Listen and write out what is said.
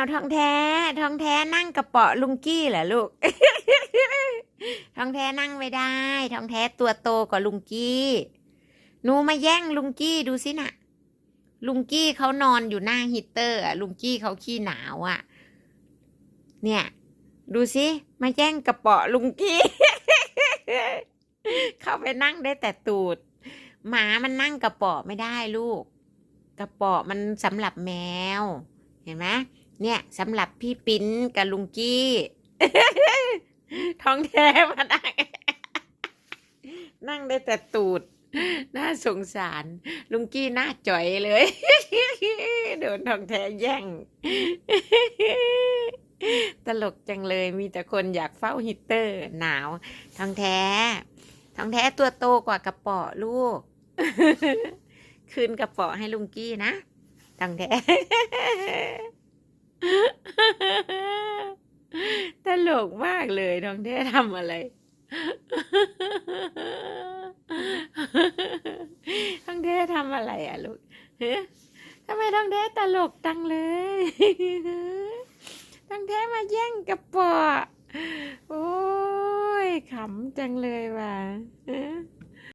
าวทองแท้ ทองแท้นั่งกระเป๋อลุงกี้เหรอลูก ทองแท้นั่งไม่ได้ ทองแท้ตัวโตกว่าลุงกี้หนูมาแย่งลุงกี้ดูสินะลุงกี้เขานอนอยู่หน้าฮีเตอร์อะลุงกี้เขาขี้หนาวอะเนี่ย ดูสิมาแย่งกระเป๋อลุงกี้ เข้าไปนั่งได้แต่ตูด หมามันนั่งกระเป๋อไม่ได้ลูก กระเป๋อมันสำหรับแมว เห็นไหม เนี่ยสำหรับพี่ปิ้นกับลุงกี้ท้องแท้มานั่งนั่งได้แต่ตูด น่าสงสาร ลุงกี้หน้าจ่อยเลย โดนทองแท้แย่ง ตลกจังเลยมีแต่คนอยากเฝ้าฮีตเตอร์ หนาว ทองแท้ ทองแท้ตัวโตกว่ากระเป๋อลูก คืนกระเป๋อให้ลุงกี้นะทองแท้ ต ลกมากเลยทองแท้ทำอะไรทองแท้ทำอะไรอะลูกฮะทำไมทองแท้ตลกจังเลยทองแท้มาแย่งกระเป๋อโอ้ยขำจังเลยว่ะ